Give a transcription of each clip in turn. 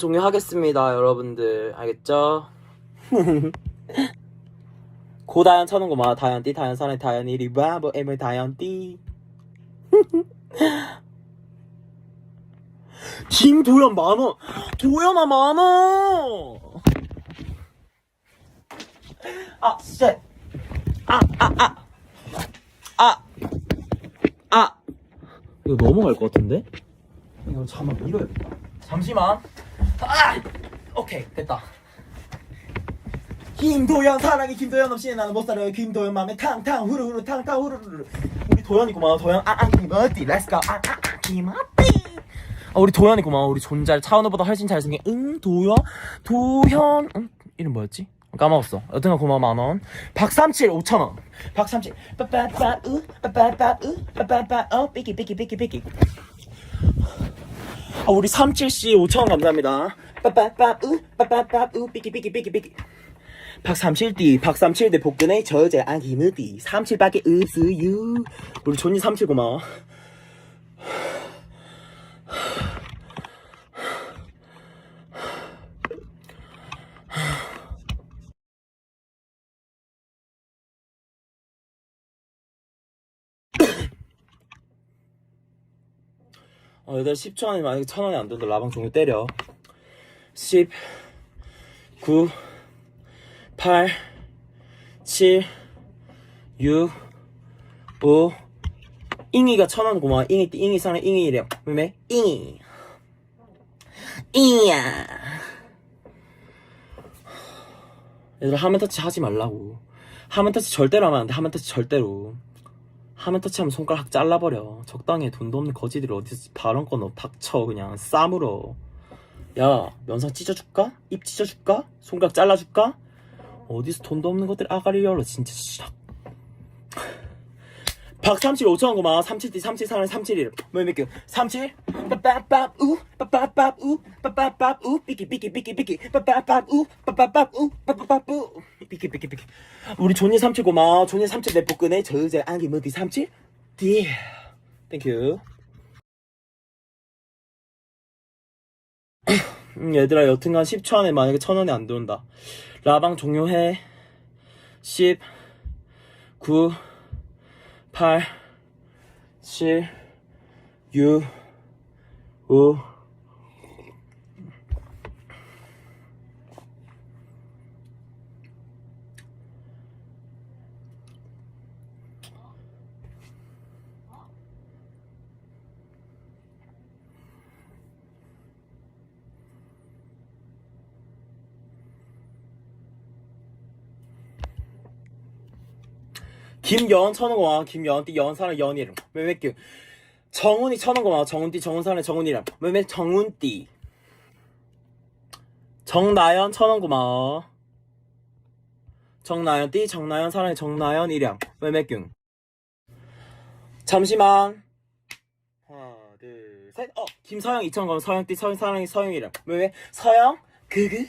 종료하겠습니다, 여러분들. 알겠죠? 고다연 쳐는 거 마. 다연띠, 다연 선의 다연이 리바보 에물 다연띠. 김도연 만원. 도연아 만원. 아, 쎄. 아, 아, 아. 아. 아. 이거 넘어갈 것 같은데? 이거 잠만 밀어야겠다. 잠시만. 아! 오케이, 됐다. 김도연 사랑이 김도연 없이 나는 못 살아요. 김도연 맘에 탕탕 후루후루 탕탕 후루후루. 우리 도연이 고마워. 도연 아아 김어띠 렛츠고 아아 김어띠 아, 우리 도연이 고마워. 우리 존잘 차은우보다 훨씬 잘생긴 응 도연 도현 응? 이름 뭐였지? 까먹었어. 여튼간 고마워 만원. 박삼칠 오천원. 박삼칠. 빠빠빠우 빠빠빠우 빠빠빠 어 삐끼 삐끼 삐끼 삐끼 아, 우리 37씨 5천원 감사합니다. 빠빠빠우, 빠빠빠우, 삐끼, 삐끼, 삐끼, 삐끼. 박삼칠띠, 박삼칠대 복근에 저제 안기무띠, 삼칠밖에 없어요. 우리 존니 삼칠 고마워. 어, 얘들 10초 안에 만약에 천 원이 안 된다. 라방 종료 때려. 10, 9, 8, 7, 6, 5, 잉이가 천원 고마워. 잉이, 잉이 사는 잉이래. 왜매? 잉이. 잉이야. 얘들아, 화면 터치 하지 말라고. 화면 터치 절대로 하면 안 돼. 화면 터치 절대로. 화면 터치하면 손가락 잘라버려. 적당히 해. 돈도 없는 거지들이 어디서 발언권 너 닥쳐 그냥 싸물어. 야 면상 찢어줄까? 입 찢어줄까? 손가락 잘라줄까? 어디서 돈도 없는 것들 아가리 열어 진짜 싫어. 5천원 고마워. 37D 37사랑 37일 뭐몇개 37 빠빠밥 우. 빠빠밥 우. 빠빠밥 우. 삐끼 삐끼 삐끼 삐끼. 빠빠밥 우. 빠빠밥 우. 빠빠밥 우. 삐끼 삐끼 삐끼. 우리 존니 37 고마워. 존니 37 내 복근에 저제 안기 무디 37 디. 땡큐 음, 얘들아 여튼간 10초 안에 만약에 천원이 안 들어온다. 라방 종료해. 10 9 8 7 6 5 김여은 천원 고마워 김여은띠 여은사랑 여은 이름. 왜왜끼 정훈이 천원 고마워 정훈 띠 정훈사랑 정훈 이름. 왜왜 정훈 띠. 정나연 천원 고마워 정나연 띠 정나연 사랑의 정나연 이름. 왜몇균 잠시만. 하나 둘셋어 김서영 2천 원 서영 띠 서영 사랑의 서영 이름. 왜왜? 서영? 그그?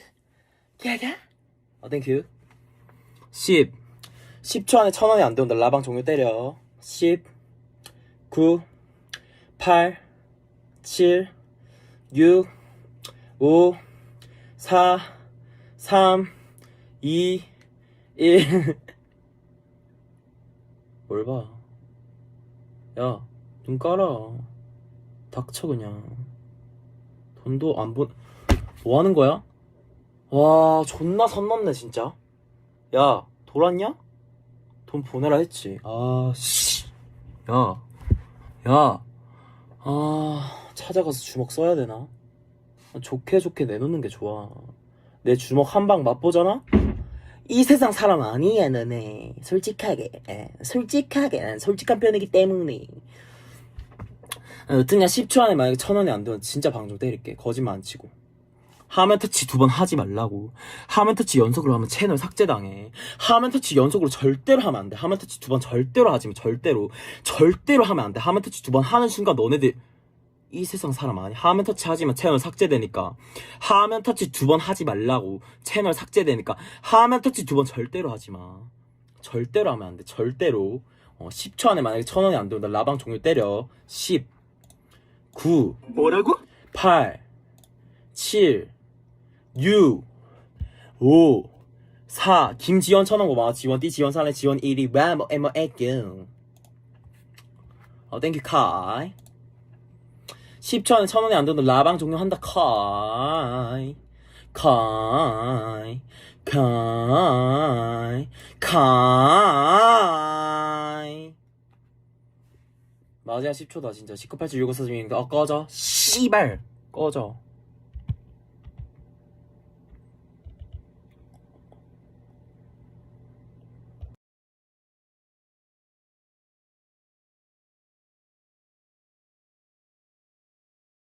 야야 어 땡큐 10 10초 안에 천 원이 안 들어온다. 라방 종료 때려. 10, 9, 8, 7, 6, 5, 4, 3, 2, 1. 뭘 봐. 야, 눈 깔아. 닥쳐, 그냥. 돈도 안 본, 뭐 하는 거야? 와, 존나 선 넘네, 진짜. 야, 돌았냐? 돈 보내라 했지. 아, 씨. 야. 야. 아, 찾아가서 주먹 써야 되나? 좋게 좋게 내놓는 게 좋아. 내 주먹 한 방 맛보잖아? 이 세상 사람 아니야, 너네. 솔직하게. 에, 솔직하게. 난 솔직한 편이기 때문에. 아, 여튼야 10초 안에 만약에 천 원이 안 되면 진짜 방종 때릴게. 거짓말 안 치고. 화면 터치 두 번 하지 말라고. 화면 터치 연속으로 하면 채널 삭제당해. 화면 터치 연속으로 절대로 하면 안 돼. 화면 터치 두 번 절대로 하지 마. 절대로. 절대로 하면 안 돼. 화면 터치 두 번 하는 순간 너네들 이 세상 사람 아니. 화면 터치 하지만 채널 삭제되니까. 화면 터치 두 번 하지 말라고. 채널 삭제되니까. 화면 터치 두 번 절대로 하지 마. 절대로 하면 안 돼. 절대로. 어, 10초 안에 만약에 천 원이 안 들어온다. 라방 종료 때려. 10, 9, 뭐라고? 8, 7, 유, 5 사, 김지원 천원 고마워 지원 띠 지원 산래 지원 1위 와뭐 에머 에겐 어 땡큐 카이 10천 천원에 안되는 라방 종료한다 카이 카이 카이 카이 맞아야 10초다 진짜 19, 8, 7, 6, 5, 4, 6, 6, 6, 6, 6, 6, 6, 6, 6, 6, 6, 6, 6,